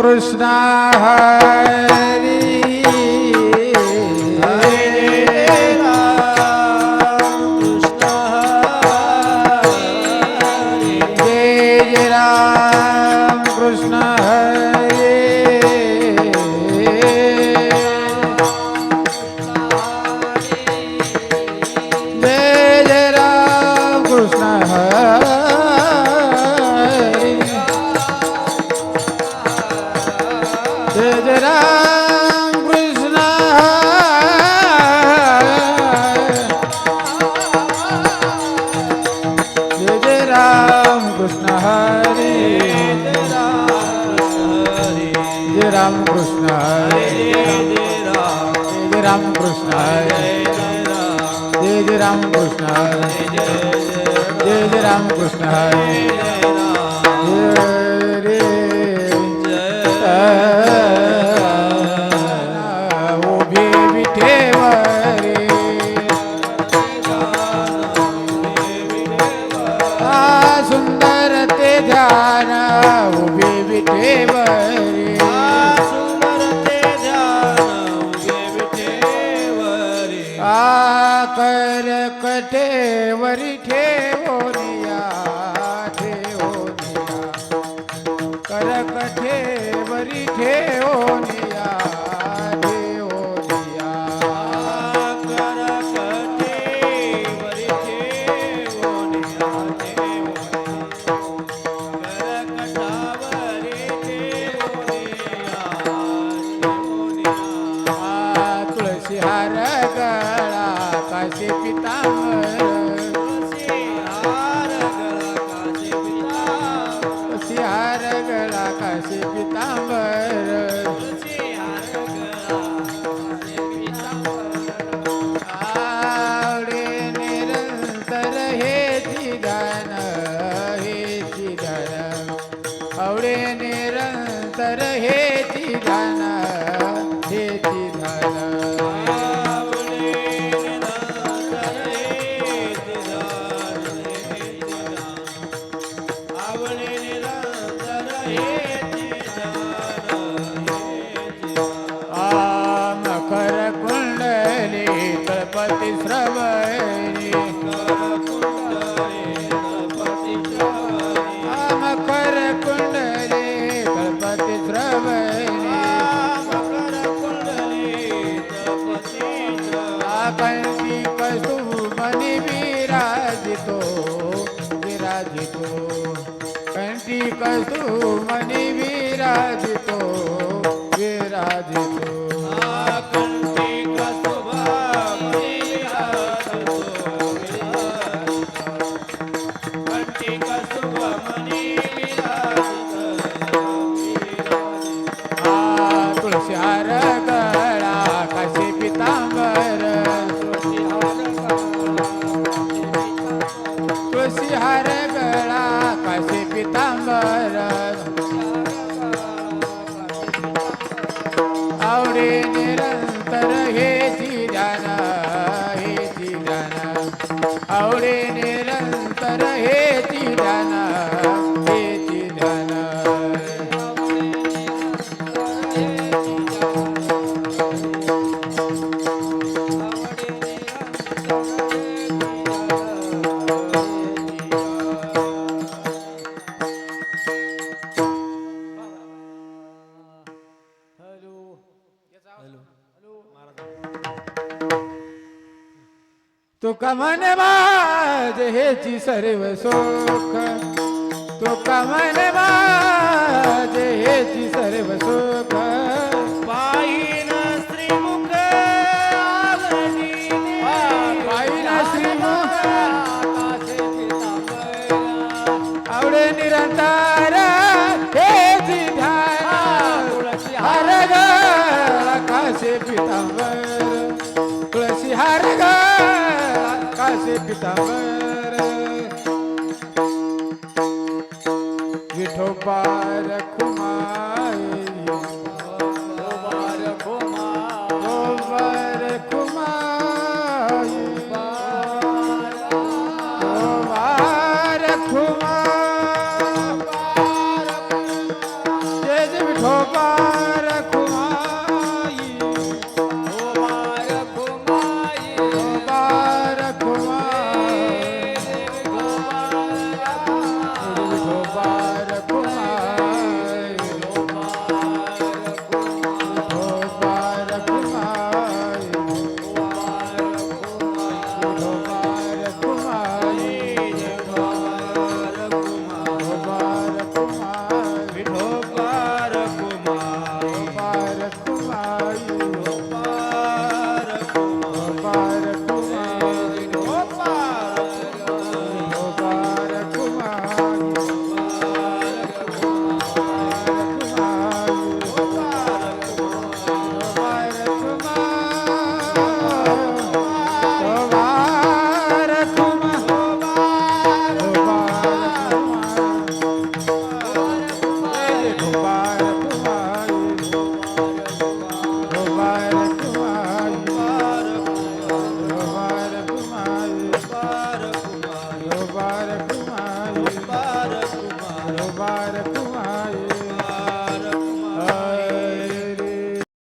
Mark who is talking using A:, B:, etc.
A: कृष्ण हरी जय राम कृष्ण हरे जय राम कृष्ण हरे जय जय राम कृष्ण हरे जय जय राम कृष्ण हरे रे उभे विठेवरे सुंदर ते ध्यान उभे विठेवरे કટે વરી ઠે गळा काशी पितांबर કંઠી કસુ મની વિરાજતો વિરાજતો. आवडे तुका म्हणे माझ हेची सर्व सुख. तुका म्हणे माझ हेची सर्व सुख. श्रीमुख आवडे निरंतर हेची ध्यान. हर ग आकाशे पितांबर. आकाशे विठोबा रखुमाई।